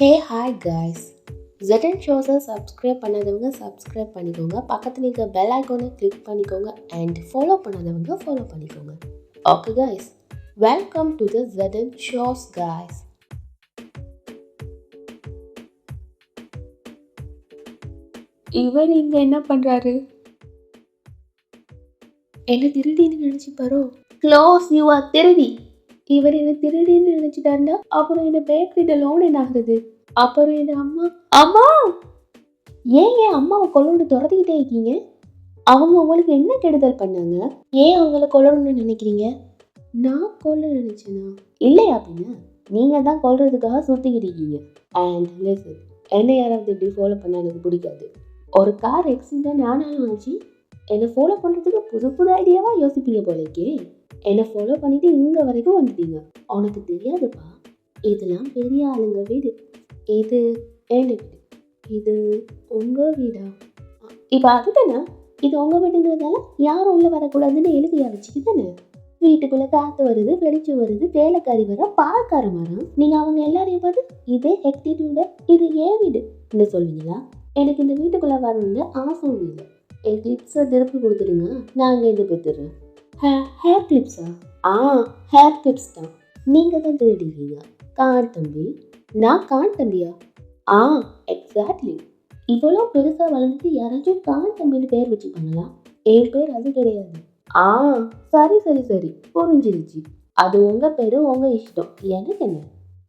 ஹே hi guys ஜெட்டன் ஷோஸை subscribe பண்ணாதவங்க subscribe பண்ணிக்கோங்க. பக்கத்தில் இருக்க பெல் ஐக்கானை கிளிக் பண்ணிக்கோங்க அண்ட் ஃபாலோ பண்ணாதவங்க ஃபாலோ பண்ணிக்கோங்க. Okay guys welcome to the Jettan shows guys இவர் இங்க என்ன பண்றாரு? என்ன திருடின்னு நினைச்சுப்பாரோ க்ளோஸ் யூ ஆர் திருடி. இவர் என்ன திருடின்னு நினைச்சிட்டாருன்னா அப்புறம் என்ன பேக்கரியில லோன் என்ன ஆகுது அப்புறம் என்ன அம்மா அம்மா! ஏன் ஏன் அம்மாவை கொல்லணும்னு துரத்திக்கிட்டே இருக்கீங்க? அவங்க உங்களுக்கு என்ன கெடுதல் பண்ணாங்க? ஏன் அவங்கள கொல்லணும்னு நினைக்கிறீங்க? நான் கொல்ல நினைச்சேனா? இல்லையா அப்படின்னா நீங்கள் தான் கொல்றதுக்காக சுற்றிக்கிட்டு இருக்கீங்க. அண்ட் லிசன் என்ன யாராவது இப்படி ஃபாலோ பண்ண எனக்கு பிடிக்காது. ஒரு கார் ஆக்சிடென்ட் ஆனாலும் ஆச்சு என்னை ஃபாலோ பண்ணுறதுக்கு புது புது ஐடியாவாக யோசிப்பீங்க போலக்கே என்னை ஃபாலோ பண்ணிட்டு இங்கே வரைக்கும் வந்துட்டீங்க. உனக்கு தெரியாதுப்பா. இதெல்லாம் பெரிய ஆளுங்க வீடு. இது ஏன் வீடு. இது உங்கள் வீடா? இப்போ அதுதானே? இது உங்கள் வீடுங்கிறதால யாரும் உள்ளே வரக்கூடாதுன்னு எழுதியா வச்சுட்டு தானே? வீட்டுக்குள்ளே காற்று வருது வெளிச்சம் வருது வேலைக்காரி வர பால்காரன் வரும் நீங்கள் அவங்க எல்லாரையும் பார்த்து இதே ஹெக்டிடியூட இது ஏன் வீடு. என்ன சொல்லுவீங்களா எனக்கு இந்த வீட்டுக்குள்ளே வரணும்னு ஆசை இல்லை. என் கிளிப்ஸை திருப்பி கொடுத்துருங்க நான் அங்கே இருந்து ஹேர் கிளிப்ஸா ஆ? ஹேர் கிளிப்ஸ் தான். நீங்கள் தான் திருடிக்கீங்க கான் தம்பி. நான் கான் தம்பியா? ஆ எக்ஸாக்ட்லி இவ்வளோ பெருசாக வளர்ந்துட்டு யாராச்சும் கான் தம்பின்னு பேர் வச்சுப்பாங்களா என் பேர் அது கிடையாது. ஆ சரி சரி சரி. புரிஞ்சிருச்சு. அது உங்கள் பேர் உங்கள் இஷ்டம். எனக்கு என்ன?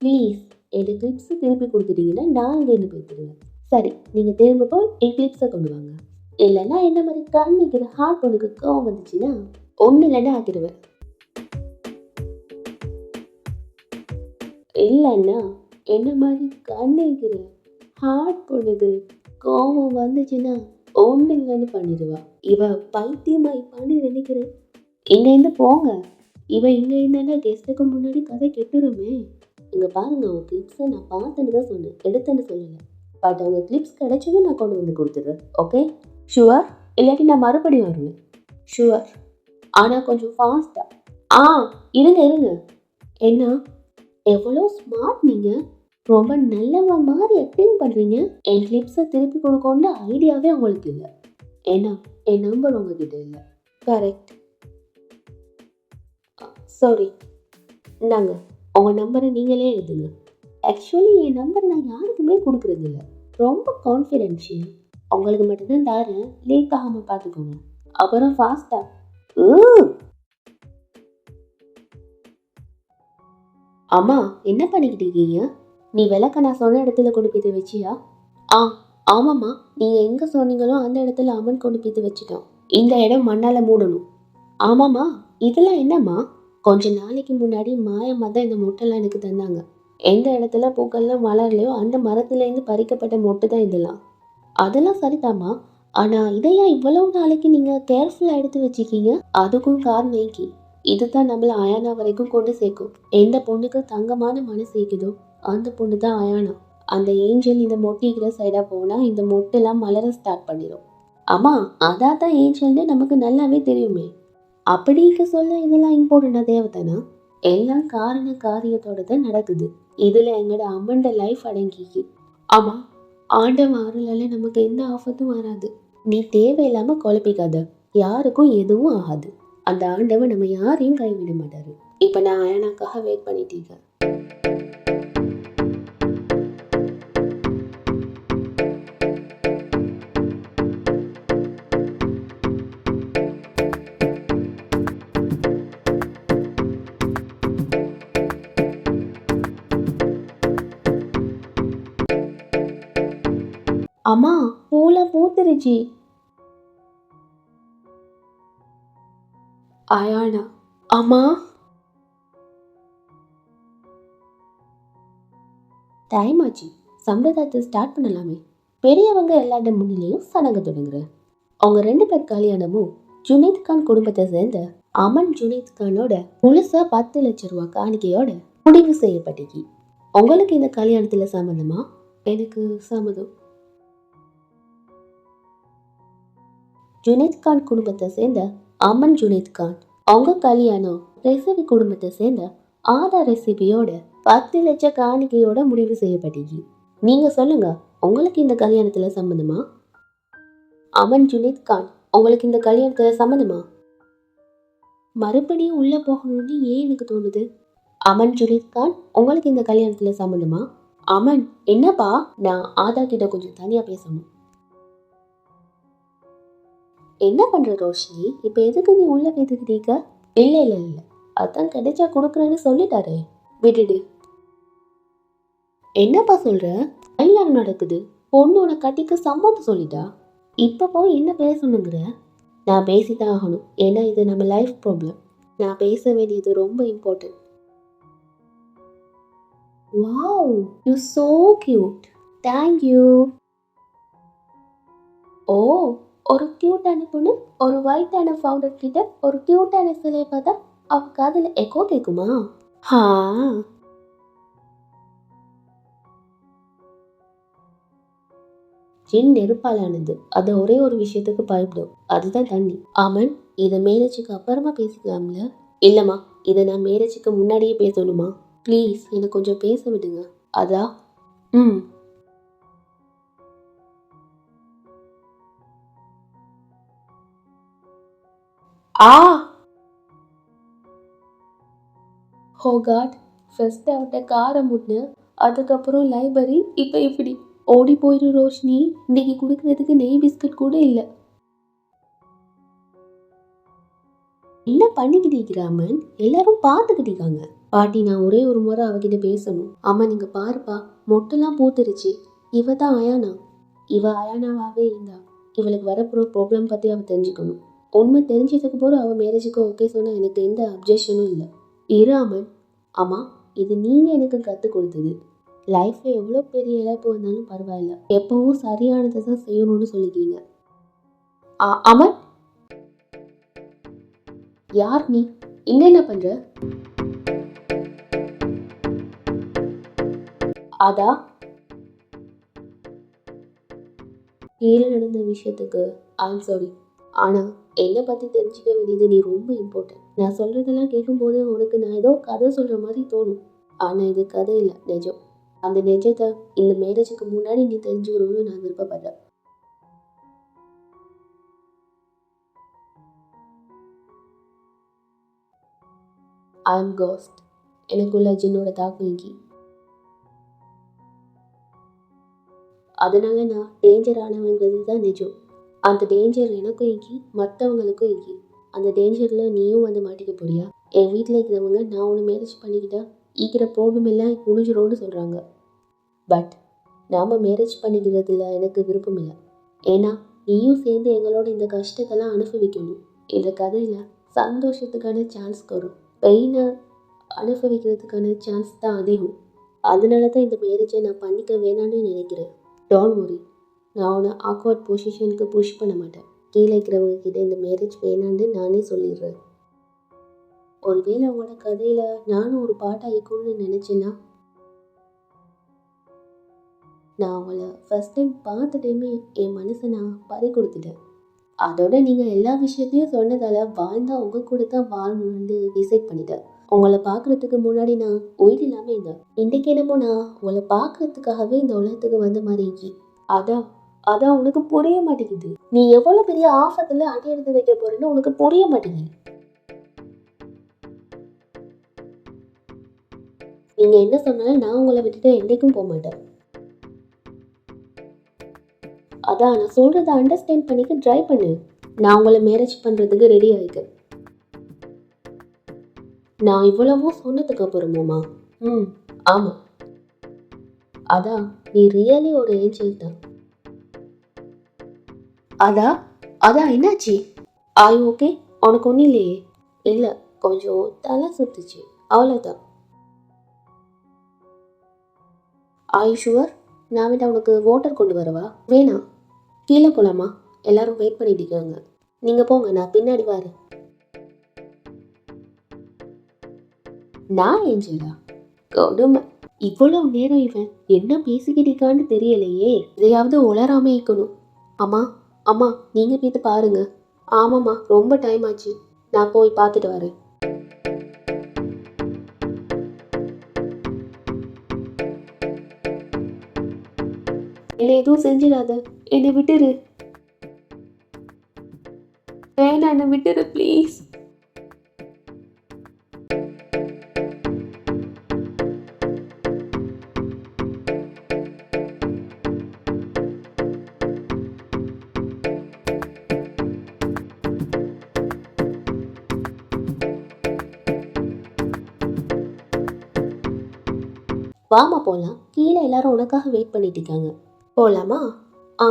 ப்ளீஸ் என் கிளிப்ஸை திருப்பி கொடுத்துட்டீங்கன்னா நான் இங்கேருந்து போய்த்துடுவேன் சரி நீங்கள் திரும்ப போய் என் கிளிப்ஸை கொண்டு வாங்க. இல்லைன்னா என்ன மாதிரி கண்ணிக்கிற ஹார்ட் பொண்ணுக்கு கோவம் வந்துச்சுன்னா? ஒன்று இல்லைன்னா ஆக்கிடுவேன். இல்லைன்னா என்ன மாதிரி கண்ணிக்கிற ஹார்ட் பொண்ணுக்கு கோபம் வந்துச்சுன்னா ஒன்று இல்லைன்னு பண்ணிடுவா. இவ பைத்தியமாய் பண்ணி நினைக்கிறேன். இங்கேருந்து போங்க. இவ இங்கே இருந்தானா கெஸ்ட்டுக்கு முன்னாடி கதை கெட்டுருமே. இங்கே பாருங்க அவங்க கிளிப்ஸை நான் பார்த்தேன்னு தான் சொன்னேன். எடுத்தேன்னு சொல்லலை. பட் அவங்க கிளிப்ஸ் கிடைச்சதும் நான் கொண்டு வந்து கொடுத்துட்றேன். ஓகே ஷுவர் இல்லாட்டி நான் மறுபடியும் வருவேன். ஷுவர் ஆனால் கொஞ்சம் ஃபாஸ்ட்டாக ஆ. இருங்க இருங்க. என்ன எவ்வளோ ஸ்மார்ட் நீங்கள் ரொம்ப நல்லவ மாதிரி ஆக்டிங் பண்ணுறீங்க என் லிப்ஸை திருப்பி கொடுக்கணுன்ற ஐடியாவே உங்களுக்கு இல்லை. ஏன்னா என் நம்பர் உங்ககிட்ட இல்லை. கரெக்ட் சாரி நாங்க உங்கள் நம்பரை நீங்களே எழுதுங்க. ஆக்சுவலி என் நம்பர் நான் யாருக்குமே கொடுக்குறது இல்லை. ரொம்ப கான்ஃபிடென்ஷியல் உங்களுக்கு மட்டும்தான் தரேன். லீக் ஆகாமல் பார்த்துக்கோங்க. அப்புறம் ஃபாஸ்ட்டாக அம்மா என்ன பண்ணிக்கிட்டு இருக்கீங்க? நீ விளக்க நான் சொன்ன இடத்துல கொண்டு போய் வச்சியா? ஆ ஆமாம்மா. நீங்கள் எங்கே சொன்னீங்களோ அந்த இடத்துல அம்மன் கொண்டு போய் வச்சிட்டோம். இந்த இடம் மண்ணால் மூடணும். ஆமாம்மா. இதெல்லாம் என்னம்மா? கொஞ்ச நாளைக்கு முன்னாடி மாயம்மா தான் இந்த மொட்டைலாம் எனக்கு தந்தாங்க. எந்த இடத்துல பூக்கள்லாம் வளரலையோ அந்த மரத்துலேருந்து பறிக்கப்பட்ட மொட்டை தான் இதெல்லாம். அதெல்லாம் சரிதாம்மா. ஆனால் இதையா இவ்வளவு நாளைக்கு நீங்கள் கேர்ஃபுல்லாக எடுத்து வச்சுக்கீங்க அதுக்கும் காரணம் ஏக்கி இதுதான் நம்மள அயானா வரைக்கும் கொண்டு சேர்க்கும். எந்த பொண்ணுக்கு தங்கமான மனசு இருக்குதோ அந்த பொண்ணு தான் அயானா. அந்த ஏஞ்சல் இந்த மொட்டிக்கிற சைடாக போனால் இந்த மொட்டெல்லாம் மலர ஸ்டார்ட் பண்ணிடும் ஆமா அதான் தான் ஏஞ்சல்னு நமக்கு நல்லாவே தெரியுமே. அப்படிக்க சொல்ல இதெல்லாம் இம்பார்ட்டண்டா தேவைதானா? எல்லாம் காரண காரியத்தோட தான் நடக்குது. இதுல எங்களோட அம்மண்ட லைஃப் அடங்கிக்கு ஆமா ஆண்டவன் அருளால நமக்கு எந்த ஆபத்தும் வராது. நீ தேவையில்லாம குழப்பிக்காத. யாருக்கும் எதுவும் ஆகாது. அந்த ஆண்டவன் நம்ம யாரையும் கைவிட மாட்டாரு. இப்ப நான் அயனாக்காக வெயிட் பண்ணிட்டு இருக்கேன். அம்மா பூலாம் பூத்துருச்சு அயானா அம்மா. டைம் ஆச்சு. சம்பிரதாயத்தை ஸ்டார்ட் பண்ணலாமே. பெரியவங்க எல்லா முன்னிலையும் சடங்கு தொடங்குறேன் அவங்க ரெண்டு பேர் கல்யாணமும் ஜுனைத் கான் குடும்பத்தை சேர்ந்த அமன் ஜுனைத் கானோட முழுசா பத்து லட்சம் ரூபாய் காணிக்கையோட முடிவு செய்யப்பட்டிருக்கு உங்களுக்கு இந்த கல்யாணத்துல சம்மந்தமா எனக்கு சம்மதம். ஜுனேத் கான் குடும்பத்தை சேர்ந்த அமன் ஜுனேத் கான் அவங்க கல்யாணம் ரெசிபி குடும்பத்தை சேர்ந்த ஆதா ரெசிபியோட பத்து லட்ச காணிக்கையோட முடிவு செய்யப்பட்டிருக்கு நீங்க சொல்லுங்க உங்களுக்கு இந்த கல்யாணத்துல சம்மந்தமா? அமன் ஜுனைத் கான் உங்களுக்கு இந்த கல்யாணத்துல சம்மந்தமா? மறுபடியும் உள்ள போகணும்னு ஏன் எனக்கு தோணுது? அமன் ஜுனைத் கான் உங்களுக்கு இந்த கல்யாணத்துல சம்மந்தமா? அமன் என்னப்பா? நான் ஆதா கிட்ட கொஞ்சம் தனியா பேசணும். என்ன பண்ற ரோஷினி? இப்ப எதுக்கு நீ உள்ள பேத்துக்கிட்டீங்க இல்ல இல்ல இல்ல. அதான் கிடைச்சா கொடுக்குறேன்னு சொல்லிட்டாரே. விட்டுடு என்னப்பா சொல்ற? கல்யாணம் நடக்குது. பொண்ணோட கட்டிக்கு சம்மந்தம் சொல்லிட்டா? இப்ப போய் என்ன பேசணுங்கிற? நான் பேசிதான் ஆகணும். ஏன்னா இது நம்ம லைஃப் ப்ராப்ளம் நான் பேச வேண்டியது ரொம்ப important wow you so cute thank you oh ஒரு கியூட்டான பொண்ணு ஒரு ஒயிட்டான ஃபவுண்டர் கிட்ட ஒரு கியூட்டான சிலையை பார்த்தா அவ காதுல எக்கோ கேக்குமா? ஹா. ஜின் நெருப்பாலானது. அது ஒரே ஒரு விஷயத்துக்கு பயப்படும். அதுதான் தண்ணி. ஆமன் இதை மேரேஜுக்கு அப்புறமா பேசிக்கலாம்ல? இல்லம்மா இதை நான் மேரேஜுக்கு முன்னாடியே பேசணுமா? ப்ளீஸ் எனக்கு கொஞ்சம் பேச விடுங்க. அதா? ம். ஆ. ஹோ காட் ஃபர்ஸ்ட் அவட்ட காரை முட்டின அதுக்கப்புறம் லைப்ரரி இப்போ இப்படி ஓடி போயிரு ரோஷினி இன்னைக்கு கொடுக்கறதுக்கு நெய் பிஸ்கட் கூட இல்லை. என்ன பண்ணிக்கிட்டு ராமன் எல்லாரும் பார்த்துக்கிட்டீங்க பாட்டி நான் ஒரே ஒரு முறை அவகிட்ட பேசணும். அம்மா நீங்க பாருப்பா மொட்டெல்லாம் பூத்துருச்சு. இவ தான் அயானா. இவ அயானாவாவே இருந்தா. இவளுக்கு வரப்போகிற ப்ராப்ளம் பற்றி அவ தெரிஞ்சுக்கணும். உண்மை தெரிஞ்சதுக்கு போகிற அவள் மேரேஜுக்கு ஓகே சொன்னால் எனக்கு எந்த அப்ஜெக்ஷனும் இல்லை. இராமன் ஆமாம் இது நீங்கள் எனக்கு கற்றுக் கொடுத்தது. லைஃப்பில் எவ்வளோ பெரிய இழப்பு வந்தாலும் பரவாயில்ல. எப்பவும் சரியானதை தான் செய்யணும்னு சொல்லிக்கீங்க. அமன்? யார் நீ? இங்கே என்ன பண்ற? அதா? கீழே நடந்த விஷயத்துக்கு ஐம் சாரி ஆனால் என்னை பற்றி தெரிஞ்சுக்க வேண்டியது நீ ரொம்ப இம்பார்ட்டன்ட் நான் சொல்கிறதெல்லாம் கேட்கும்போது உனக்கு நான் ஏதோ கதை சொல்கிற மாதிரி தோணும். ஆனால் இது கதை இல்லை நிஜம். அந்த நிஜத்தை இந்த மேரேஜுக்கு முன்னாடி நீ தெரிஞ்சுக்கணும்னு நான் விருப்பப்படுறேன். ஐ எம் கோஸ்ட் எனக்குள்ள ஜின்னோட தாக்கம் நீங்கி அதனால நான் டேஞ்சர் ஆனவங்கிறது தான் நிஜம். அந்த டேஞ்சர் எனக்கும் இங்கி மற்றவங்களுக்கும் இங்கி அந்த டேஞ்சரில் நீயும் வந்து மாட்டிக்க போறியா? என் வீட்டில் இருக்கிறவங்க நான் ஒன்று மேரேஜ் பண்ணிக்கிட்டா ஈக்கிற ப்ராப்ளம் எல்லாம் முடிஞ்சிடும்னு சொல்கிறாங்க பட் நாம் மேரேஜ் பண்ணிக்கிறதுல எனக்கு விருப்பம் இல்லை. ஏன்னா நீயும் சேர்ந்து எங்களோட இந்த கஷ்டத்தெல்லாம் அனுபவிக்கணும். இந்த கதையில் சந்தோஷத்துக்கான சான்ஸ் வரும். பெயினை அனுபவிக்கிறதுக்கான சான்ஸ் தான் அதிகம். அதனால தான் இந்த மேரேஜை நான் பண்ணிக்க வேணாம்னு நினைக்கிறேன். Don't worry. நான் உன்னை ஆக்வர்ட் பொசிஷனுக்கு புஷ் பண்ண மாட்டேன். கீழே இருக்கிறவங்க கிட்ட இந்த மேரேஜ் வேணான்னு நானே சொல்லிடுறேன். ஒருவேளை உங்களோட கதையில் நானும் ஒரு பாட்டாக இருக்கணும்னு நினச்சேன்னா நான் அவளை ஃபர்ஸ்ட் டைம் பார்த்த டைமே என் மனசை நான் பறி கொடுத்துட்டேன். அதோட நீங்கள் எல்லா விஷயத்தையும் சொன்னதால் வாழ்ந்தால் உங்கள் கூட தான் வாழணும்னு டிசைட் பண்ணிட்டேன். உங்களை பார்க்குறதுக்கு முன்னாடி நான் உயிர் இல்லாமல் இருந்தேன். இன்றைக்கு என்னமோ நான் உங்களை பார்க்கறதுக்காகவே இந்த உலகத்துக்கு வந்த மாதிரி அதான் அதான் உனக்கு புரிய மாட்டேங்குது. நீ எவ்வளோ பெரிய ஆபத்துல அடி எடுத்து வைக்க போறேன்னு உனக்கு புரிய மாட்டேங்குது. நீங்க என்ன சொன்னாலும் நான் உங்களை விட்டுட்டு என்னைக்கும் போக மாட்டேன். அதான் நான் சொல்றதை அண்டர்ஸ்டாண்ட் பண்ணிக்க ட்ரை பண்ணு. நான் உங்களை மேரேஜ் பண்றதுக்கு ரெடி ஆயிட்டேன். நான் இவ்வளவோ சொன்னதுக்கு அப்புறமாமா? ம் ஆமா. அதான் நீ ரியலி ஒரு ஏஞ்சல் தான். அதா அதான் என்னாச்சு? ஆய் ஓகே உனக்கு ஒன்றும் இல்லையே. இல்லை கொஞ்சம் தலை சுத்துச்சு. அவ்வளோதான் ஆய் ஷுவர் நான் வேண்டாம் உனக்கு வாட்டர் கொண்டு வரவா? வேணாம் கீழே போகலாமா எல்லாரும் வெயிட் பண்ணிட்டு இருக்காங்க. நீங்கள் போங்க நான் பின்னாடி வாரு நான் ஏஞ்சலா? கொடுமை. இவ்வளவு நேரம் இவன் என்ன பேசிக்கிட்டு இருக்கான்னு தெரியலையே. இதையாவது உளராம இருக்கணும். அம்மா அம்மா நீங்க போயிட்டு பாருங்க. ஆமாம்மா ரொம்ப டைம் ஆச்சு. நான் போய் பார்த்துட்டு வரேன். என்னை எதுவும் செஞ்சிடாத. என்னை விட்டுரு. வேணா என்னை விட்டுரு ப்ளீஸ் வாமா போகலாம் கீழே எல்லாரும் உனக்காக வெயிட் பண்ணிட்டு இருக்காங்க. போகலாமா ஆ.